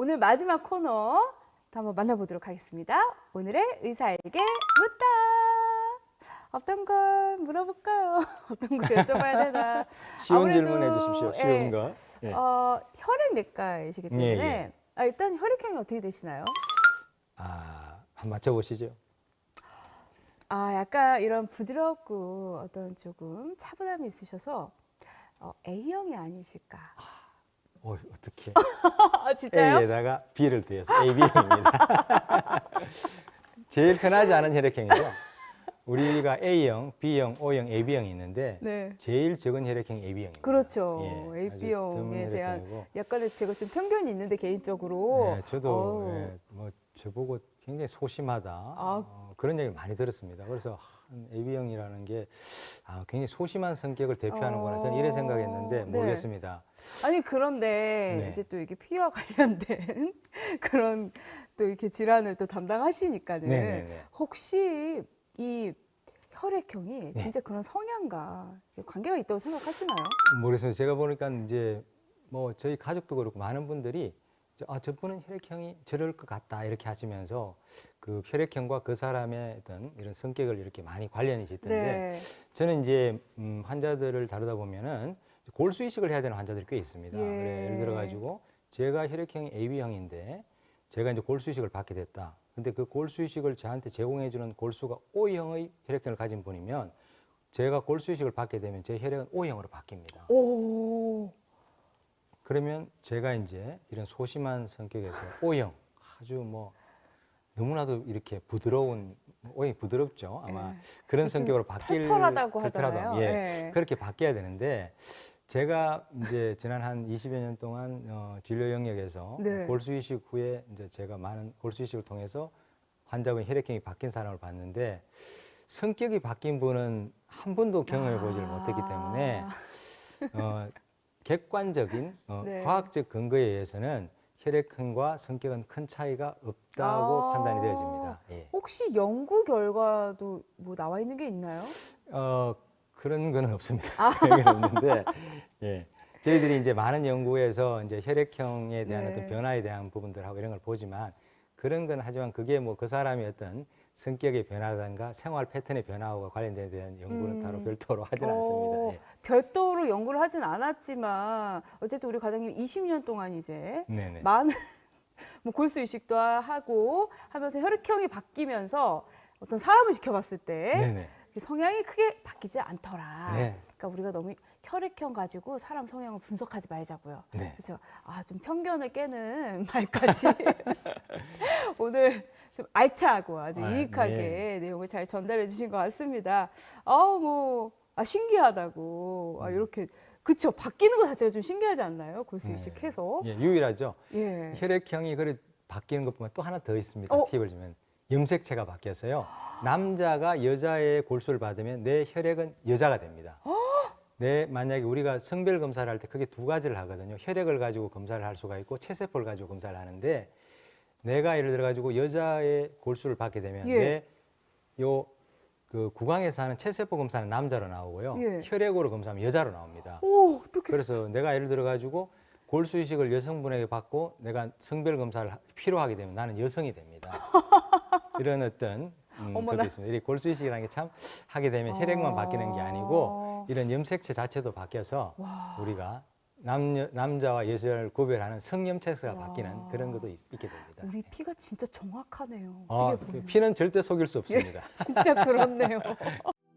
오늘 마지막 코너 또 한번 만나보도록 하겠습니다. 오늘의 의사에게 묻다. 어떤 걸 물어볼까요? 어떤 걸 여쭤봐야 되나? 쉬운 아무래도, 질문 해 주십시오. 예, 쉬운 거. 예. 어, 혈액 내과이시기 때문에 예, 예. 아, 일단 혈액형이 어떻게 되시나요? 아, 한번 맞춰보시죠. 아, 약간 이런 부드럽고 어떤 조금 차분함이 있으셔서 어, A형이 아니실까? 어, 어떻게? 아, 진짜요? A에다가 B를 더해서 AB형입니다. 제일 편하지 않은 혈액형이죠. 우리가 A형, B형, O형, AB형이 있는데 네. 제일 적은 혈액형이 AB형입니다. 그렇죠. 예, AB형에 대한 혈액형이고. 약간의 제가 좀 편견이 있는데 개인적으로 네, 저도 예, 뭐 저보고 굉장히 소심하다 아. 어, 그런 얘기를 많이 들었습니다. 그래서 아, AB형이라는 게 아, 굉장히 소심한 성격을 대표하는구나 저는 이래 어, 생각했는데 네. 모르겠습니다. 아니 그런데 네. 이제 또 이게 피와 관련된 그런 또 이렇게 질환을 또 담당하시니까는 네네네. 혹시 이 혈액형이 네. 진짜 그런 성향과 관계가 있다고 생각하시나요? 모르겠어요. 제가 보니까 이제 뭐 저희 가족도 그렇고 많은 분들이 저- 아 저분은 혈액형이 저럴 것 같다 이렇게 하시면서 그 혈액형과 그 사람의 어떤 이런 성격을 이렇게 많이 관련이 짓던데 네. 저는 이제 음, 환자들을 다루다 보면은 골수 이식을 해야 되는 환자들이 꽤 있습니다. 예. 그래, 예를 들어 가지고 제가 혈액형이 AB형인데 제가 이제 골수 이식을 받게 됐다. 근데 그 골수 이식을 저한테 제공해 주는 골수가 O형의 혈액형을 가진 분이면 제가 골수 이식을 받게 되면 제 혈액은 O형으로 바뀝니다. 오. 그러면 제가 이제 이런 소심한 성격에서 O형 아주 뭐 너무나도 이렇게 부드러운 O형이 부드럽죠. 아마 예. 그런 좀 성격으로 바뀔 털털하다고 털털하다. 하잖아요. 예. 예. 그렇게 바뀌어야 되는데 제가 이제 지난 한 20여 년 동안 어, 진료 영역에서 네. 골수 이식 후에 이제 제가 많은 골수 이식을 통해서 환자분 혈액형이 바뀐 사람을 봤는데 성격이 바뀐 분은 한 번도 경험해 보지를 아. 못했기 때문에 어, 객관적인 어, 네. 과학적 근거에 의해서는 혈액형과 성격은 큰 차이가 없다고 아. 판단이 되어집니다. 예. 혹시 연구 결과도 뭐 나와 있는 게 있나요? 어, 그런 거는 없습니다. 아. 그런 건 없는데, 예. 저희들이 이제 많은 연구에서 이제 혈액형에 대한 네. 어떤 변화에 대한 부분들하고 이런 걸 보지만 그런 건 하지만 그게 뭐 그 사람의 어떤 성격의 변화든가 생활 패턴의 변화와 관련된 대한 연구는 음. 따로 별도로 하지는 어, 않습니다. 예. 별도로 연구를 하진 않았지만 어쨌든 우리 과장님 20년 동안 이제 네네. 많은 뭐 골수 이식도 하고 하면서 혈액형이 바뀌면서 어떤 사람을 지켜봤을 때 네네. 그 성향이 크게 바뀌지 않더라. 네. 그러니까 우리가 너무 혈액형 가지고 사람 성향을 분석하지 말자고요. 네. 그래서 아 좀 편견을 깨는 말까지 오늘 좀 알차고 아주 아, 유익하게 네. 내용을 잘 전달해 주신 것 같습니다. 아우 뭐 아, 신기하다고 아, 음. 이렇게 그쵸 바뀌는 것 자체가 좀 신기하지 않나요? 골수 네. 이식해서 예, 유일하죠. 예. 혈액형이 그래 바뀌는 것보다 또 하나 더 있습니다. 어? 팁을 주면 염색체가 바뀌었어요. 남자가 여자의 골수를 받으면 내 혈액은 여자가 됩니다. 내 만약에 우리가 성별 검사를 할 때 크게 두 가지를 하거든요. 혈액을 가지고 검사를 할 수가 있고 체세포를 가지고 검사를 하는데 내가 예를 들어 가지고 여자의 골수를 받게 되면 예. 내요 그 구강에서 하는 체세포 검사는 남자로 나오고요. 예. 혈액으로 검사하면 여자로 나옵니다. 오 어떻게 그래서 내가 예를 들어 가지고 골수 이식을 여성분에게 받고 내가 성별 검사를 하- 필요하게 되면 나는 여성이 됩니다. 이런 어떤 음, 어머나. 있습니다. 이 골수 이식이라는 게 참 하게 되면 혈액만 바뀌는 게 아니고 이런 염색체 자체도 바뀌어서 와. 우리가 남녀, 남자와 여자를 구별하는 성염색체가 와. 바뀌는 그런 것도 있, 게 됩니다. 우리 피가 진짜 정확하네요. 아, 어떻게 그 보면 피는 절대 속일 수 없습니다. 진짜 그렇네요.